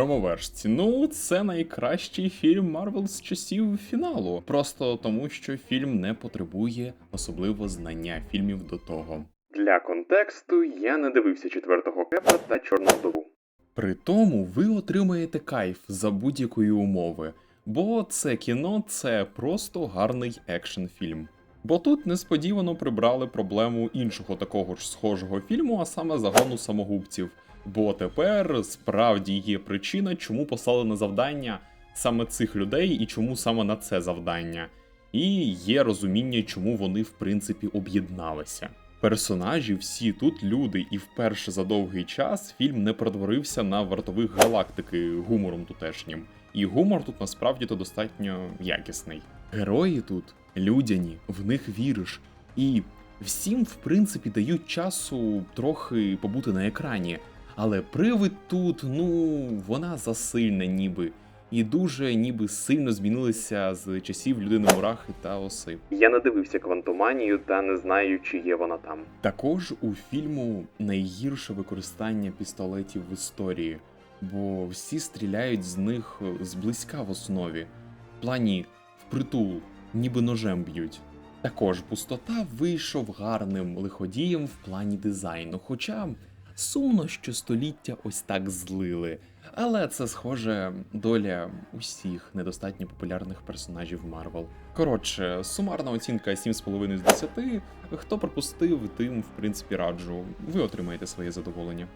Громовержці. Ну, це найкращий фільм Марвел з часів фіналу. Просто тому, що фільм не потребує особливо знання фільмів до того. Для контексту я не дивився четвертого кепа та чорну вдову. При тому ви отримаєте кайф за будь-якої умови, бо це кіно це просто гарний екшн фільм. Бо тут несподівано прибрали проблему іншого такого ж схожого фільму, а саме загону самогубців. Бо тепер справді є причина, чому послали на завдання саме цих людей і чому саме на це завдання. І є розуміння, чому вони в принципі об'єдналися. Персонажі всі тут люди, і вперше за довгий час фільм не продворився на вартових галактики гумором тутешнім. І гумор тут насправді то достатньо якісний. Герої тут людяні, в них віриш, і всім, в принципі, дають часу трохи побути на екрані. Але привид тут, ну, вона засильна ніби. І дуже ніби сильно змінилися з часів людини мурахи та оси. Я не дивився квантоманію та не знаю, чи є вона там. Також у фільму найгірше використання пістолетів в історії, бо всі стріляють з них зблизька в основі. В плані впритул, ніби ножем б'ють. Також пустота вийшов гарним лиходієм в плані дизайну, хоча сумно, що століття ось так злили. Але це схоже доля усіх недостатньо популярних персонажів Марвел. Коротше, сумарна оцінка 7,5 з 10. Хто пропустив, тим в принципі раджу. Ви отримаєте своє задоволення.